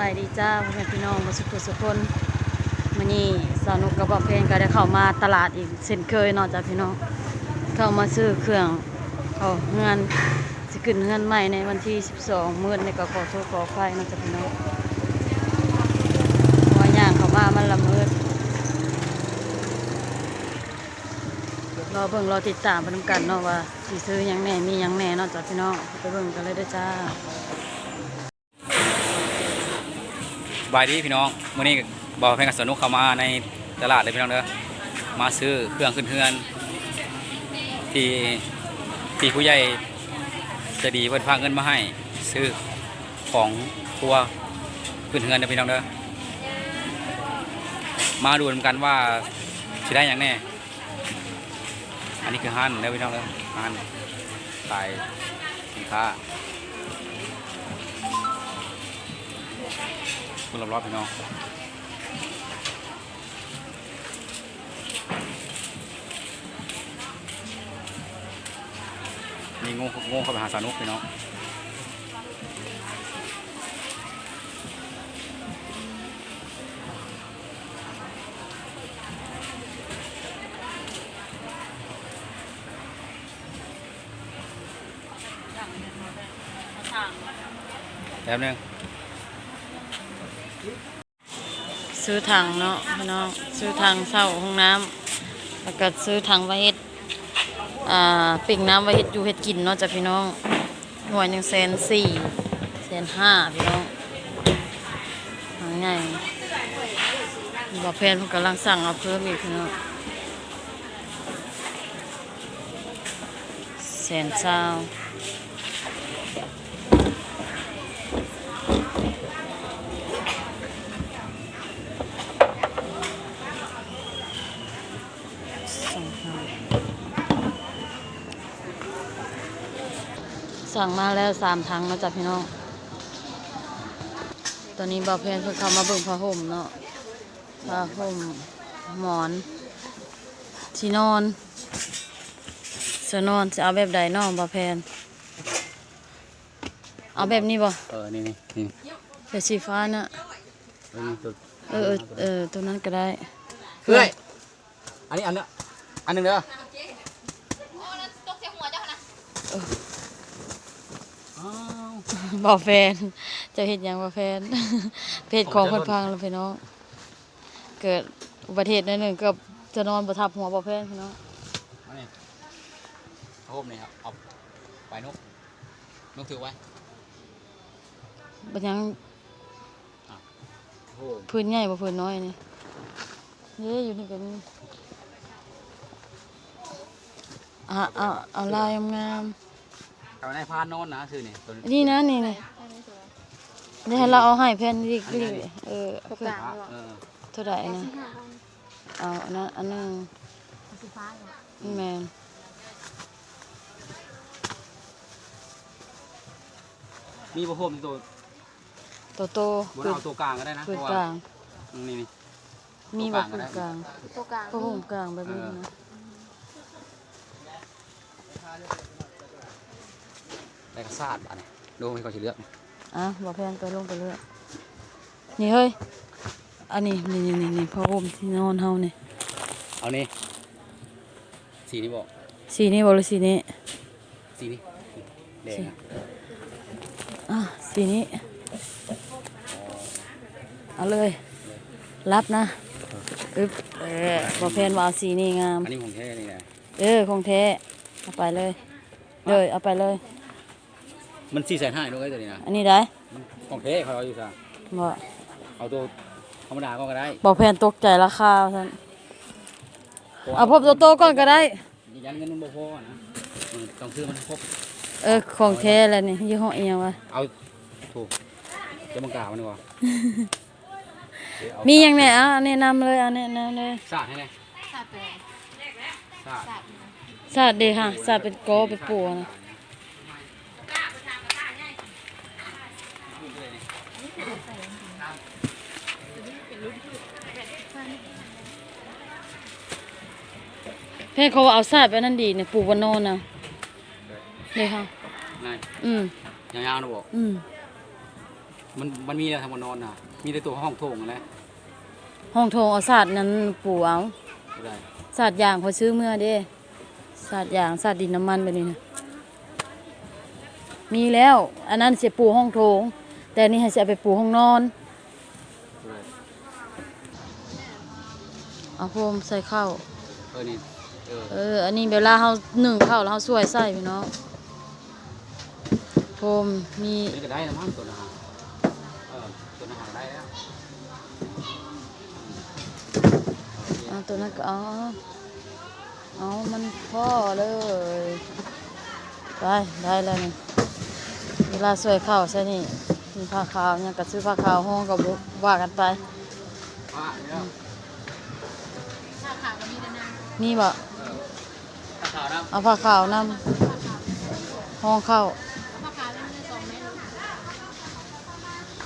บายดีจ้าพ่อแม่พี่น้องมาสุขสุขคนมื้อนี้สาวนุกกับบ่าวเพลงก็ได้เข้ามาตลาดอีกเช่นเคยนาะจ้าพี่น้องเข้ามาซื้อเครื่องเอาเงินสิขึ้นเงินใหม่ในวันที่ 12มื้อนี้ก็ขอโทษขออภัยเนาะจ้าพี่น้องว่าย่างเข้ามามันละเมิดรอเบิ่งรอติดตามไปนำกันเนาะว่าสิซื้อยังแน่มียังแน่นาะจ้าพี่น้องไปเบิ่งกันเลยด้อจ้า บายดีพี่น้องมื่อนี้บอกเพลงกับสนุกเข้ามาในตลาดเลยพี่น้องเด้อมาซื้อเครื่องขึ้นเฮือน ที่ที่ผู้ใหญ่จะดีเพิ่นพาเงินมาให้ ซื้อของครัวขึ้นเฮือนเด้อพี่น้องเด้อมาดูกันว่าสิได้อย่างแน่ อันนี้คือฮั่นเด้อพี่น้องเด้อฮั่นขายสินค้า คุณรอบๆพี่น้องมีงูงูเข้าไปหาสานุกพี่น้องแป๊บนึง ซื้อถังเนาะพี่น้องซื้อถังเศร้าห้องน้ำแล้วก็ซื้อถังไว้เฮ็ดอ่าปิ่งน้ำไว้เฮ็ดอยู่เฮ็ดกินเนาะจ้ะพี่น้องหน่วยหนึ่งแสนสี่แสนห้าพี่น้องถังใหญ่บอกแพนเพิ่นกำลังสั่งเอาเพิ่มอีกพี่น้องแสนเศร้าสองถัง สั่งมาแล้วสามถังเนาะจ้ะพี่น้อง ตอนนี้บอกแพนเพิ่งเข้ามาเบิ่งผ้าห่มเนาะผ้าห่มหมอนที่นอนเสื้อนอนจะเอาแบบใดเนาะบ่แพนเอาแบบนี้บ่เออ นี่นี่นี่แบบสีฟ้าน่ะเออนี่ตัวเออเออเออตัวนั้นก็ได้เฮ้ยอันนี้อันเนี้ยอันหนึงเด้ออ้าวบ่แฟน จะเฮ็ดหยังบ่แฟนเพจของเพิ่นพังแล้วพี่น้อง เกิดอุบัติเหตุนิดหนึงเกือบจะนอนบ่ทับหัวบ่แฟนพี่น้องมานี่โฮมนี่ครับเอาไปนกนกถือไว้บ่ยังโอ้พื้นใหญ่บ่พื้นน้อยนี่เด้อยู่นี่ก็มีอะเอาเอาลายงาม เอาในพานนอนนะซื้อนี่ตัวนี้ๆนี่นะนี่นี่นี่ให้เราเอาให้แผ่นรีกรีกเออคือพระเออเท่าไหร่นะเอาอันนั้นอันหนึงแม่นมีประโคมตัวโตโตบนพื้นเอาตัวกลางก็ได้นะพื้นเพราะกว่าลาง นี่นี่มีตัวบ่กลางก็พื้นได้กลางตัวกลางผ้าห่มกลางแบบนี้นะ ได้กระซาดอันนี้ดูให้เขาสิเลือกอะบ่แพงไปลงไปเรื่อยนี่เฮ้ย อันนี้นี่นี่นี่นี่ผ้าห่มที่นอนเฮานี่เอานี่สีนี้บอกสีนี้บ่หรือสีนี้สีนี้แดงอะอะสีนี้เอาเลยรับนะอึ๊บเออบ่แพนว่าเอาสีนี้งามอันนี้ของแท้นี่นะเออของแท้เอาไปเลยเลยเอาไปเลย มันสี่แสนห้าด้วยตัวนี้นะอันนี้ได้มันของแท้เขาเอาอยู่ซะบ่เอาตัวธรรมดาก็ได้บ่แพนตกใจราคาว่าซั่นเอาพบโตๆก่อนก็ได้ยันเงินมันบ่พอนะมันต้องซื้อมันครบเออของแท้แหล้วนี่ยี่ห้ออีหยังวะเอาถูกจะมังกล่าวมันดีกว่าเดี๋ยวเอามีหยังแหน่อะแนะนำเลยอะแนะนำเลยสาดให้ไงสาดตัวสาดสาดสาดเด้ค่ะสาดเป็นโกเป็นปูนะ เพ่เขาว่าเอาสาดไปนั่นดีเนี่ยปูวันโนนนะเลยค่ะนายอืมยาวๆนะบอกอืมมันมันมีอะไรทำบนนอนน่ะ มีแต่ตัวห้องโถงอะไรห้องโถงเอาศาสตร์นั้นปูเอาไม่ได้ศาสตร์ยางเขาซื้อเมื่อเด้ศาสตร์ยางศาสตร์ดินน้ำมันแบบนี้นะมีแล้ว อันนั้นเสียปูห้องโถง แต่อันนี่ให้เสียไปปูห้องนอนไม่ได้เอาโฟมใส่ข้าวเออนี่ เออเออ อันนี้เวลาเขาหนึ่งข้าวแล้วเขาสวยใส่พี่น้องโฟมมีนี่ก็ได้นะมั้งตัวนะฮะเออตัวนะฮะได้แล้วเอาตัวนั้นก็เอาเอามันพ่อเลยไปได้แล้วนี่เวลาสวยข้าวใช่นี่มีผ้าขาวเนี่ยก็ซื้อผ้าขาวห้องก็บ่ว่ากันไปอะเดี๋ยวมีบ่ถ้าข่าวนะ เอาผ้าขาวนำห้องเข้า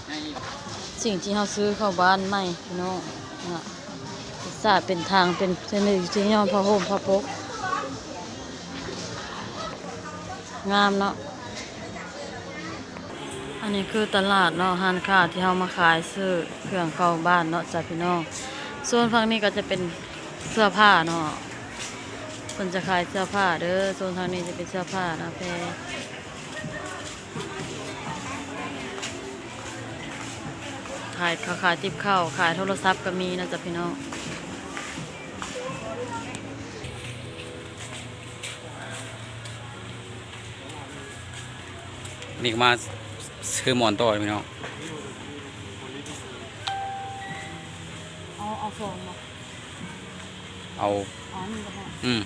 ให้สิ่งที่เราซื้อเข้าบ้านใหม่พี่น้องน่ะสาดเป็นทางเป็นเส้นเลยที่นอนผ้าห่มผ้าปกงามเนาะอันนี้คือตลาดเนาะห้านค้าที่เรามาขายซื้อเครื่องเข้าบ้านเนาะจ้ะพี่น้อง ส่วนฝั่งนี้ก็จะเป็นเสื้อผ้าเนาะ คนจะขายเสื้อผ้าเด้อส่วนทางนี้จะเป็นเสื้อผ้านะแพรขายเขาขายติบข้าวขายโทรศัพท์ก็มีนะจ๊ะพี่น้องนี่ก็มาซื้อหมอนต่อพี่น้องเอาเอาฟองมาเอา อ๋อนี่ก็ได้อืม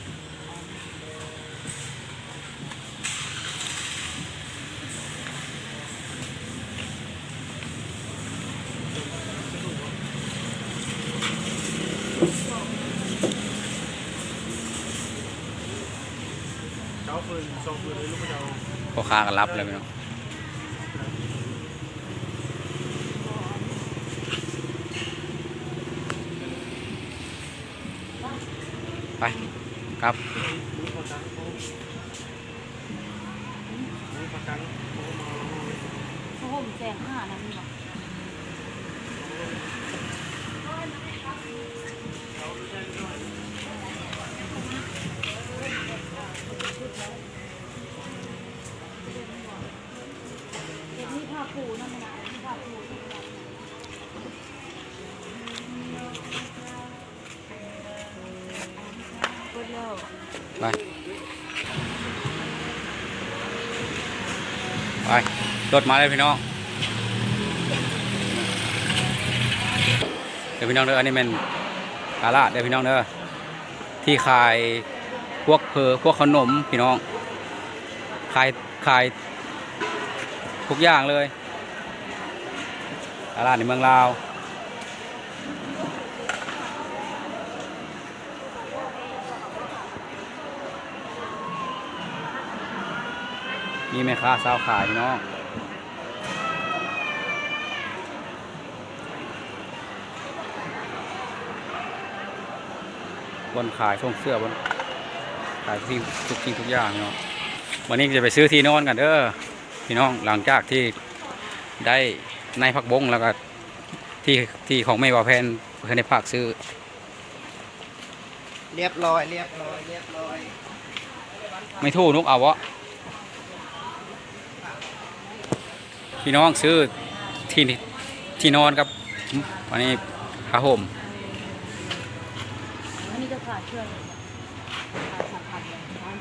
พ่อค้าก็รับเลยพี่น้องไปครับ ผ้าห่มแสนห้านะมีบ่เดี๋ยวนี้ผ้าปูนั่นนะผ้าปูที่เราเนี่ยเปิดแล้วไป ไปรถมาเลยพี่น้องเดี๋ยวพี่น้องเด้ออันนี้เป็นกาลาดเดี๋ยวพี่น้องเด้อที่ขายพวกเพอพวกขนมพี่น้อง ขายขายทุกอย่างเลยกาลาดในเมืองลาว มีแม่ค้าสาวขายพี่น้องบนขายช่วงเสื้อบนขายทุกสิ่งทุกสิ่งทุกอย่างเนาะวันนี้จะไปซื้อที่นอนกันเด้อพี่น้องหลังจากที่ได้ในพักบงแล้วก็ที่ที่ของไม่ว่าแพนเพื่อนในภาคซื้อ เรียบร้อย เรียบร้อย เรียบร้อย ไม่ทู่นุกเอาวะ พี่น้องซื้อที่ที่นอนครับอันนี้ผ้าห่มนี่จะขาดเชื่อเลยสัมผัสเลยร้าน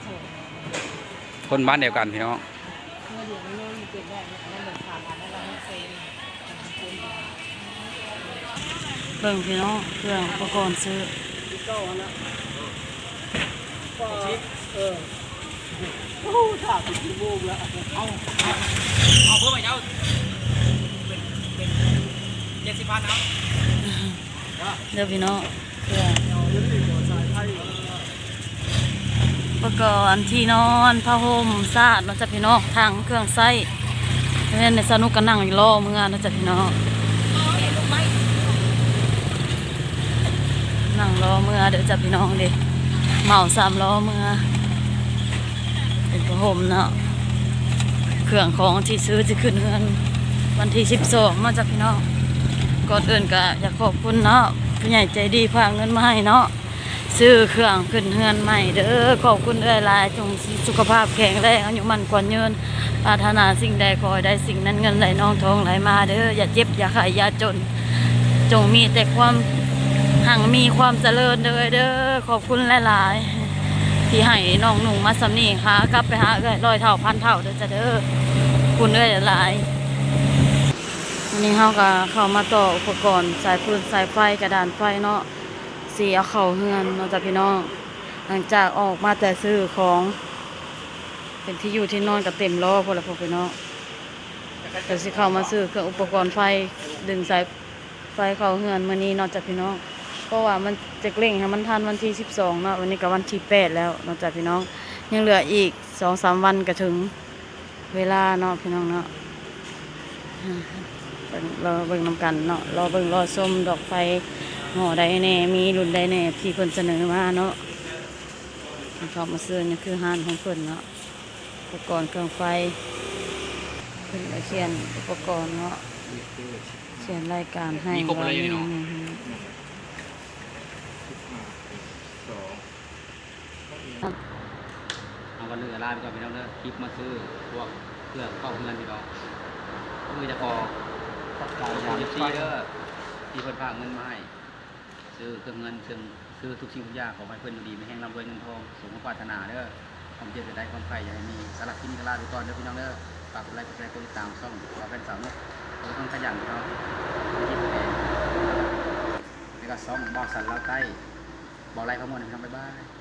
คนบ้านเดียวกันพี่น้องเมื่อเดี๋ยวนี้มันเก็บได้เนี่ยอันนั้นเหมือนขาดอันนั้นเราไม่เคยเบิ่งพี่น้องเครื่องอุปกรณ์ซื้อ โอ้ชาติปีกบูมล่ะเอาเอาเพิ่มไปเจ้าเป็นเป็นเจ็ดสิบพันเอาเดี๋ยวพี่น้องเครื่องอุปกรณ์ที่นอนผ้าห่มซาดเนาะจ๊ะพี่น้องทางเครื่องไส้เล่นในสนุกกันนั่งอยู่รอเมื่อเนะจ๊ะพี่น้องนั่งรอเมื่อเดี๋ยวจ๊ะพี่น้องเด็เหมาสามล้อเมื่อ เป็นผ้าห่มเนาะเครื่องของที่ซื้อจะขึ้นเงินวันที่12มาจากพี่น้องก่อนอื่นก็อยากขอบคุณเนาะผู้ใหญ่ใจดีฝาเงินมาให้เนาะซื้อเครื่องขึ้นเฮือนใหม่เด้อขอบคุณเด้อหลายจงสุขภาพแข็งแรงอายุมันกว่ายืนปรารถนาสิ่งใดขอให้ได้สิ่งนั้นเงินไหลน้องทองไหลมาเด้ออย่าเจ็บอย่าขายอย่าจน จงมีแต่ความหังมีความเจริญเด้อเด้อขอบคุณหลายๆ ที่ให้น้องหนุ่งมาสำนีค่ะกลับไปหาเอ้อยร้อยเท่าพันเท่าเด้อจะเด้อคุณเอ้อยหลายวันนี้เฮาก็เข้ามาต่ออุปกรณ์สายพื้นสายไฟกระดานไฟเนาะสีเอาเข้าเฮือนเนาะจ้ะพี่น้องหลังจากออกมาแต่ซื้อของ เป็นที่อยู่ที่นอนก็เต็มล้อพอละพอพี่น้องเดี๋ยวสิเข้ามาซื้อเครื่องอุปกรณ์ไฟดึงสายไฟเข้าเฮือนมื้อนี้นาะจ้ะพี่น้อง เพราะว่ามันจะเร่งให้มันทันวันที่ 12 เนาะวันนี้ก็วันที่ 8 แล้วเนอกจากพี่น้องยังเหลืออีก 2-3 วันก็ถึงเวลาเนาะพี่น้องเนาะรอเบิ่งนำกันเนาะรอเบิ่งรอชมดอกไฟห่อใดแน่มีรุ่นใดแน่ที่เพิ่นเสนอมาเนาะเขามาซื้อนี่คือห้านของเพิ่นเนาะอุปกรณ์เครื่องไฟเพิ่นเขียนอุปกรณ์เนาะเขียนรายการให้มีครบเลยนี่เนาะ อืม เอากันเลยลาไปก่อนพี่น้องเด้อคลิปมาซื้อพวกเครื่องเข้าเงินพี่น้องมือจะพอขอบคุณซีเด้อที่เพิ่นฝากเงินมาให้ซื้อเครื่องเงินเครื่องซื้อทุกสิ่งทุกอย่างขอให้เพิ่นอยู่ดีไม่แห้งร่ำรวยเงินทองสมปรารถนาเด้อความเจ็บจะได้ความไข่อย่าให้มีสลักที่นี่ก็ลาไปก่อนเด้อพี่น้องเด้อฝากกดไลค์กดแชร์กดติดตามช่องว่าเป็นสาวนุกเราต้องขยันพี่น้องคิดเองแล้วก็ซ่องบอกสันเล่าใต้บอกไล่ข้อมูลให้พี่น้องบ๊ายบาย